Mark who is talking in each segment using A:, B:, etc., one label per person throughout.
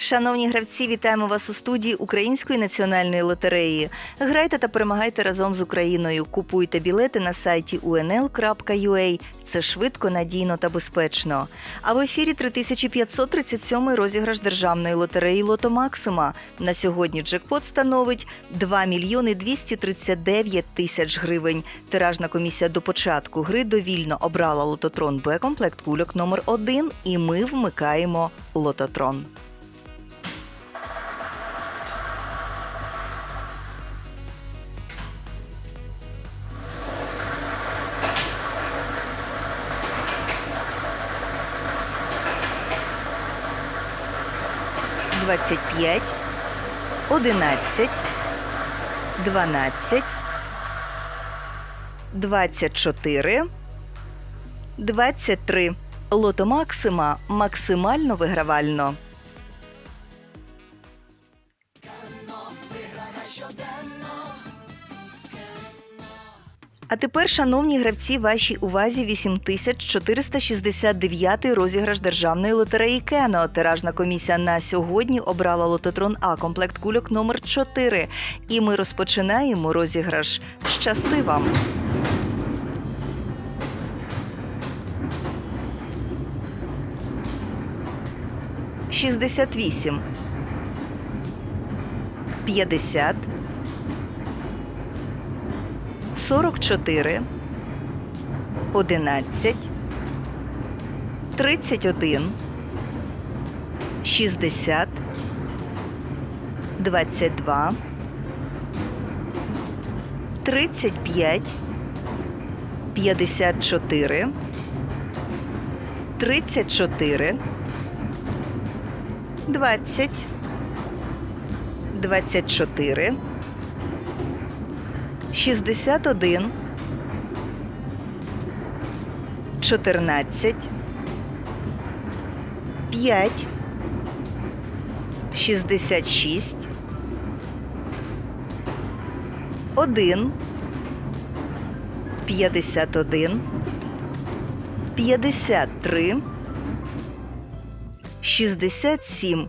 A: Шановні гравці, вітаємо вас у студії Української національної лотереї. Грайте та перемагайте разом з Україною. Купуйте білети на сайті unl.ua. Це швидко, надійно та безпечно. А в ефірі 3537 розіграш державної лотереї Лото Максима. На сьогодні джекпот становить 2 мільйони 239 тисяч гривень. Тиражна комісія до початку гри довільно обрала лототрон Б комплект кульок номер 1 і ми вмикаємо лототрон. Двадцять п'ять, одинадцять, дванадцять, двадцять чотири, двадцять три. Лото Максима максимально вигравально. А тепер, шановні гравці, вашій увазі 8469 розіграш державної лотереї Кено. Тиражна комісія на сьогодні обрала лототрон А комплект кульок номер 4. І ми розпочинаємо розіграш. Щасти вам! Шістдесят вісім. П'ятдесят. 44, 11, 31, 60, 22, 35, 54, 34, 20, 24, 61, 14, 5, 66, 1, 51, 53, 67.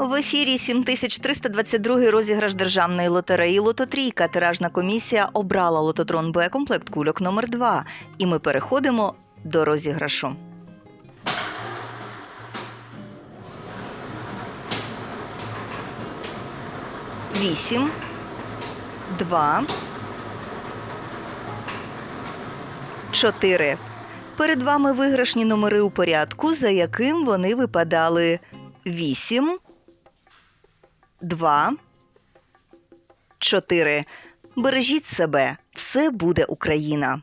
A: В ефірі 7322 розіграш державної лотереї Лототрійка. Тиражна комісія обрала лототрон Б комплект кульок номер 2 І ми переходимо до розіграшу. Вісім, два, чотири. Перед вами виграшні номери у порядку, за яким вони випадали вісім, два, чотири. Бережіть себе, все буде Україна.